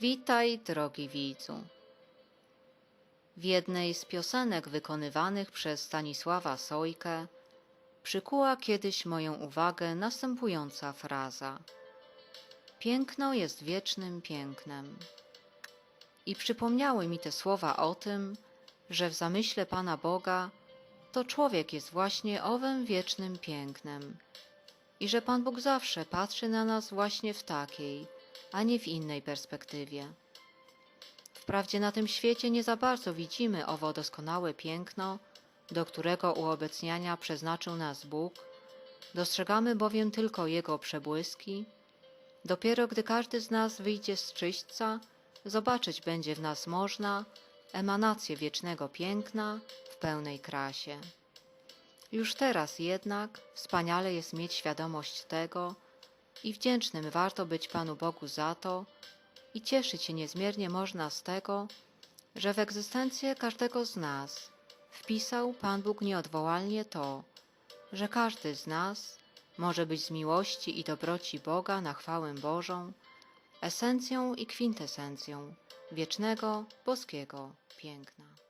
Witaj, drogi widzu. W jednej z piosenek wykonywanych przez Stanisława Sojkę przykuła kiedyś moją uwagę następująca fraza. Piękno jest wiecznym pięknem. I przypomniały mi te słowa o tym, że w zamyśle Pana Boga to człowiek jest właśnie owym wiecznym pięknem i że Pan Bóg zawsze patrzy na nas właśnie w takiej, a nie w innej perspektywie. Wprawdzie na tym świecie nie za bardzo widzimy owo doskonałe piękno, do którego uobecniania przeznaczył nas Bóg, dostrzegamy bowiem tylko Jego przebłyski. Dopiero gdy każdy z nas wyjdzie z czyśćca, zobaczyć będzie w nas można emanację wiecznego piękna w pełnej krasie. Już teraz jednak wspaniale jest mieć świadomość tego i wdzięcznym warto być Panu Bogu za to i cieszyć się niezmiernie można z tego, że w egzystencję każdego z nas wpisał Pan Bóg nieodwołalnie to, że każdy z nas może być z miłości i dobroci Boga na chwałę Bożą esencją i kwintesencją wiecznego boskiego piękna.